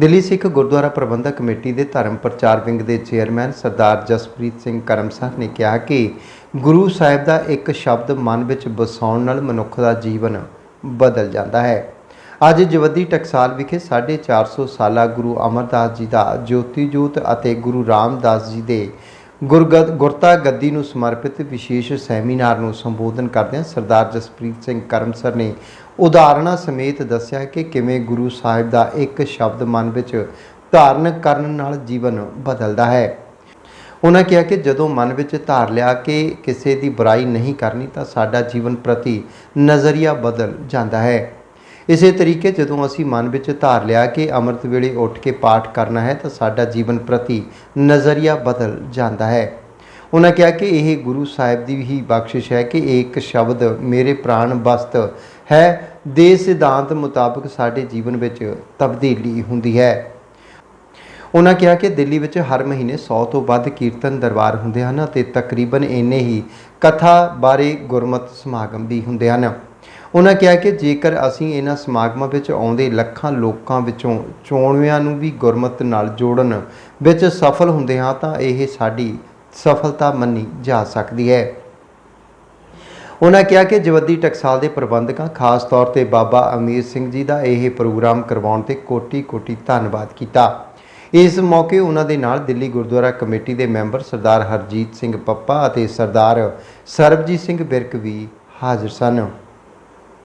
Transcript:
ਦਿੱਲੀ ਸਿੱਖ ਗੁਰਦੁਆਰਾ ਪ੍ਰਬੰਧਕ committee ਦੇ ਧਰਮ ਪ੍ਰਚਾਰ ਵਿੰਗ ਦੇ ਚੇਅਰਮੈਨ ਸਰਦਾਰ ਜਸਪ੍ਰੀਤ ਸਿੰਘ ਕਰਮਸਰ ਨੇ ਕਿਹਾ ਕਿ ਗੁਰੂ ਸਾਹਿਬ ਦਾ ਇੱਕ ਸ਼ਬਦ ਮਨ ਵਿੱਚ ਵਸਾਉਣ ਨਾਲ ਮਨੁੱਖ ਦਾ ਜੀਵਨ ਬਦਲ ਜਾਂਦਾ ਹੈ। ਅੱਜ ਜਵੱਦੀ ਟਕਸਾਲ ਵਿਖੇ 450 ਸਾਲਾ ਗੁਰੂ ਅਮਰਦਾਸ ਜੀ ਦਾ ਜੋਤੀ ਜੋਤ ਅਤੇ ਗੁਰੂ ਰਾਮਦਾਸ ਜੀ ਦੇ ਗੁਰਗਦ ਗੁਰਤਾ ਗੱਦੀ ਨੂੰ ਸਮਰਪਿਤ ਵਿਸ਼ੇਸ਼ ਸੈਮੀਨਾਰ ਨੂੰ ਸੰਬੋਧਨ ਕਰਦਿਆਂ ਸਰਦਾਰ ਜਸਪ੍ਰੀਤ ਸਿੰਘ ਕਰਮਸਰ ਨੇ ਉਦਾਹਰਨਾਂ ਸਮੇਤ ਦੱਸਿਆ ਕਿ ਕਿਵੇਂ ਗੁਰੂ ਸਾਹਿਬ ਦਾ ਇੱਕ ਸ਼ਬਦ ਮਨ ਵਿੱਚ ਧਾਰਨ ਕਰਨ ਨਾਲ ਜੀਵਨ ਬਦਲਦਾ ਹੈ। ਉਹਨਾਂ ਕਿਹਾ ਕਿ ਜਦੋਂ ਮਨ ਵਿੱਚ ਧਾਰ ਲਿਆ ਕਿ ਕਿਸੇ ਦੀ ਬੁਰਾਈ ਨਹੀਂ ਕਰਨੀ ਤਾਂ ਸਾਡਾ ਜੀਵਨ ਪ੍ਰਤੀ ਨਜ਼ਰੀਆ ਬਦਲ ਜਾਂਦਾ ਹੈ। ਇਸੇ ਤਰੀਕੇ ਜਦੋਂ ਅਸੀਂ ਮਨ ਵਿੱਚ ਧਾਰ ਲਿਆ ਕਿ ਅੰਮ੍ਰਿਤ ਵੇਲੇ ਉੱਠ ਕੇ ਪਾਠ ਕਰਨਾ ਹੈ ਤਾਂ ਸਾਡਾ ਜੀਵਨ ਪ੍ਰਤੀ ਨਜ਼ਰੀਆ ਬਦਲ ਜਾਂਦਾ ਹੈ। ਉਹਨਾਂ ਕਿਹਾ ਕਿ ਇਹ ਗੁਰੂ ਸਾਹਿਬ ਦੀ ਹੀ ਬਖਸ਼ਿਸ਼ ਹੈ ਕਿ ਇਹ ਇੱਕ ਸ਼ਬਦ ਮੇਰੇ ਪ੍ਰਾਣ ਬਸਤ ਹੈ। ਦੇ ਸਿਧਾਂਤ ਮੁਤਾਬਕ ਸਾਡੇ ਜੀਵਨ ਵਿੱਚ ਤਬਦੀਲੀ ਹੁੰਦੀ ਹੈ। ਉਹਨਾਂ ਕਿਹਾ ਕਿ ਦਿੱਲੀ ਵਿੱਚ ਹਰ ਮਹੀਨੇ 100 ਤੋਂ ਵੱਧ ਕੀਰਤਨ ਦਰਬਾਰ ਹੁੰਦੇ ਹਨ ਅਤੇ ਤਕਰੀਬਨ ਇੰਨੇ ਹੀ ਕਥਾ ਬਾਰੇ ਗੁਰਮਤ ਸਮਾਗਮ ਵੀ ਹੁੰਦੇ ਹਨ। ਉਹਨਾਂ ਕਿਹਾ ਕਿ ਜੇਕਰ ਅਸੀਂ ਇਹਨਾਂ ਸਮਾਗਮਾਂ ਵਿੱਚ ਆਉਂਦੇ ਲੱਖਾਂ ਲੋਕਾਂ ਵਿੱਚੋਂ ਚੋਣਵਿਆਂ ਨੂੰ ਵੀ ਗੁਰਮਤ ਨਾਲ ਜੋੜਨ ਵਿੱਚ ਸਫਲ ਹੁੰਦੇ ਹਾਂ ਤਾਂ ਇਹ ਸਾਡੀ ਸਫਲਤਾ ਮੰਨੀ ਜਾ ਸਕਦੀ ਹੈ। ਉਹਨਾਂ ਕਿਹਾ ਕਿ ਜਵੱਦੀ ਟਕਸਾਲ ਦੇ ਪ੍ਰਬੰਧਕਾਂ, ਖਾਸ ਤੌਰ ਤੇ ਬਾਬਾ ਅਮੀਰ ਸਿੰਘ ਜੀ ਦਾ ਇਹ ਪ੍ਰੋਗਰਾਮ ਕਰਵਾਉਣ ਤੇ ਕੋਟੀ-ਕੋਟੀ ਧੰਨਵਾਦ ਕੀਤਾ। ਇਸ ਮੌਕੇ ਉਹਨਾਂ ਦੇ ਨਾਲ ਦਿੱਲੀ ਗੁਰਦੁਆਰਾ ਕਮੇਟੀ ਦੇ ਮੈਂਬਰ ਸਰਦਾਰ ਹਰਜੀਤ ਸਿੰਘ ਪੱਪਾ ਅਤੇ ਸਰਦਾਰ ਸਰਬਜੀਤ ਸਿੰਘ ਬਿਰਕ ਵੀ ਹਾਜ਼ਰ ਸਨ।